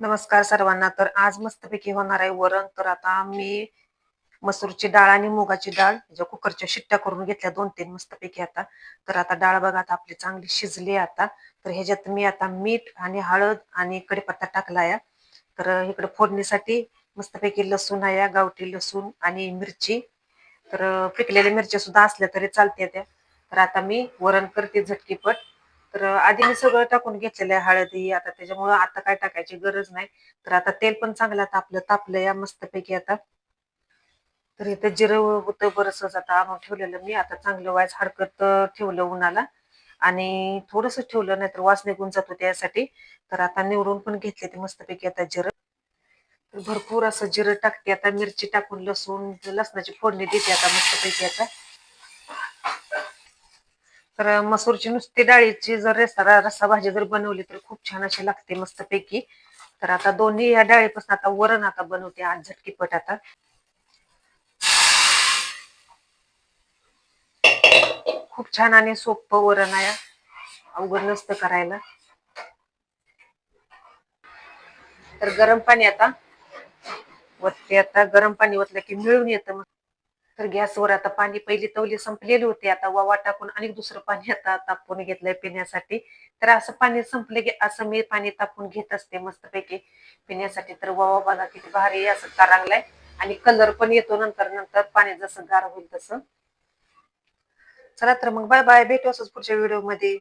नमस्कार सर्वांना. तर आज मस्तपैकी होणार आहे वरण. तर आता मी मसूरची डाळ आणि मुगाची डाळ ज्या कुकरच्या शिट्ट्या करून घेतल्या दोन तीन मस्तपैकी आता. तर आता डाळ बघा आता आपली चांगली शिजली आहे आता. तर ह्याच्यात मी आता मीठ आणि हळद आणि कढीपत्ता टाकला या तर इकडे फोडणीसाठी मस्तपैकी लसूण आहे गावठी लसूण आणि मिरची. तर पिकलेल्या मिरच्या सुद्धा असल्या तरी चालते त्या. तर आता मी वरण करते झटकीपट. तर आधी मी सगळं टाकून घेतलेलं आहे हळदी आता त्याच्यामुळं आता काय टाकायची गरज नाही. तर आता तेल पण चांगलं तापलं तापलं या मस्तपैकी आता. तर इथं जिरं होतं बरंच आता आणून ठेवलेलं मी. आता चांगलं वायच हडकत ठेवलं उन्हाला. आणि थोडस ठेवलं नाही तर वास निघून जातो त्यासाठी. तर आता निवडून पण घेतले ते मस्तपैकी आता जिरं. तर भरपूर असं जिरं टाकते. आता मिरची टाकून लसूण लसणाची फोडणी देते आता मस्तपैकी आता. तर मसूरची नुसती डाळीची जर रस्सा रस्सा भाजी जर बनवली तर खूप छान अशी लागते मस्तपैकी. तर आता दोन्ही या डाळीपासून आता वरण आता बनवते आज झटकीपट आता. खूप छान आणि सोपं वरण आहे. अवघड नसतं करायला. तर गरम पाणी आता. वरती आता गरम पाणी ओतलं की मिळून येतं मग तर गॅसवर आता पाणी पहिली तवली संपलेली होती. आता वावा टाकून आणि दुसरं पाणी आता तापून घेतलंय पिण्यासाठी. तर असं पाणी संपले की असं मी पाणी तापून घेत असते मस्तपैकी पिण्यासाठी. तर वावा बघा किती भारी असं तरंगलाय आणि कलर पण येतो नंतर नंतर पाणी जसं गार होईल तसं. चला तर मग बाय बाय भेटू असंच पुढच्या व्हिडिओमध्ये.